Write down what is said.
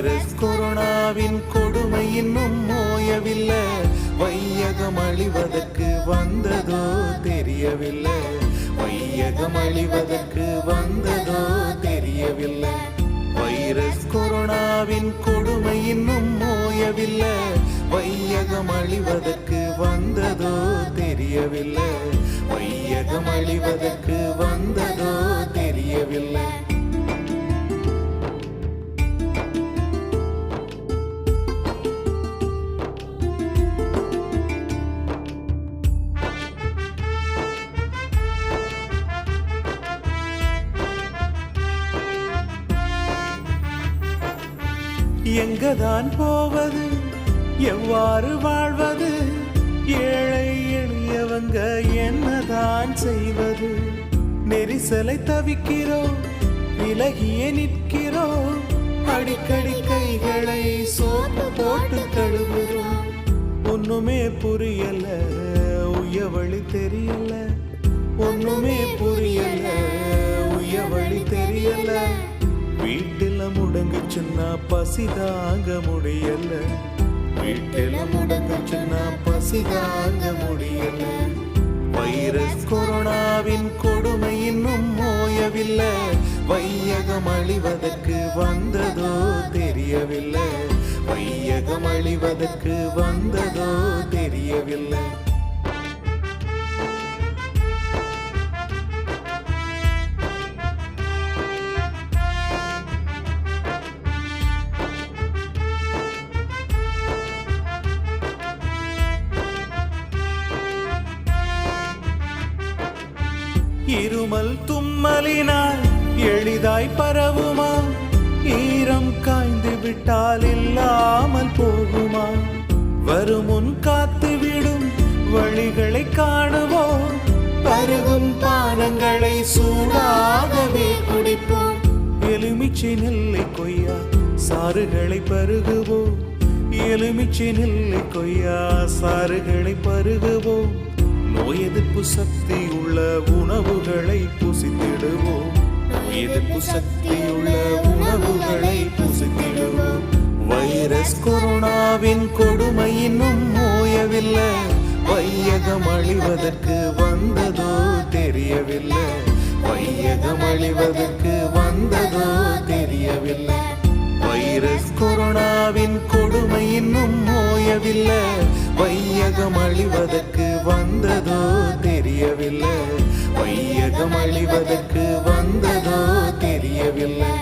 Virus கொரோனாவின் கொடுமை இன்னும் ஓயவில்லை வையகம் அழிவதற்கு வந்ததோ தெரியவில்லை. வையகம் அழிவதற்கு வந்ததோ தெரியவில்லை. வைரஸ் கொரோனாவின் கொடுமை இன்னும் ஓயவில்லை வையகம் அழிவதற்கு வந்ததோ தெரியவில்லை. எங்கதான் போவது? எவ்வாறு வாழ்வது? ஏழை எளியவங்க என்னதான் செய்வது? நெரிசலை தவிக்கிறோம் விலகியே நிற்கிறோம் அடிக்கடி கைகளை சோப்பு போட்டு கழுவுறோம் ஒண்ணுமே புரியல உய வழி தெரியல. ஒண்ணுமே புரியல உய வழி தெரியல வீட்டுல முடங்குச்சுன்னா பசி தாங்க முடியல. வீட்டில வீட்டுல முடங்குச்சுன்னா பசி தாங்க முடியல. வைரஸ் கொரோனாவின் கொடுமை இன்னும் ஓயவில்லை வையகம் அழிவதற்கு வந்ததோ தெரியவில்லை. வையகம் அழிவதற்கு வந்ததோ தெரியவில்லை. இருமல் தும்மலினால் எளிதாய் பரவுமா? ஈரம் காய்ந்து விட்டால் இல்லாமல் போகுமா? வருமுன் காத்து விடும் வழிகளை காணுவோம். பருகும் பானங்களை சூடாகவே குடிப்போம். எலுமிச்சை நெல்லை கொய்யா சாறுகளை பருகுவோம். எலுமிச்சை நெல்லை கொய்யா சாறுகளை பருகுவோம். நோய் எதிர்ப்பு சக்தி உள்ள உணவுகளை புசித்திடுவோம். நோய் எதிர்ப்பு சக்தி உள்ள உணவுகளை புசித்திடுவோம். வைரஸ் கொரோனாவின் கொடுமை இன்னும் ஓயவில்லை. வையகம் அழிவதற்கு வந்ததோ தெரியவில்லை. வையகம் அழிவதற்கு வந்ததோ தெரியவில்லை. வைரஸ் கொரோனாவின் கொடுமை இன்னும் ஓயவில்லை. வையகம் அழிவதற்கு வந்ததோ தெரியவில்லை. வையகம் அழிவதற்கு வந்ததோ தெரியவில்லை.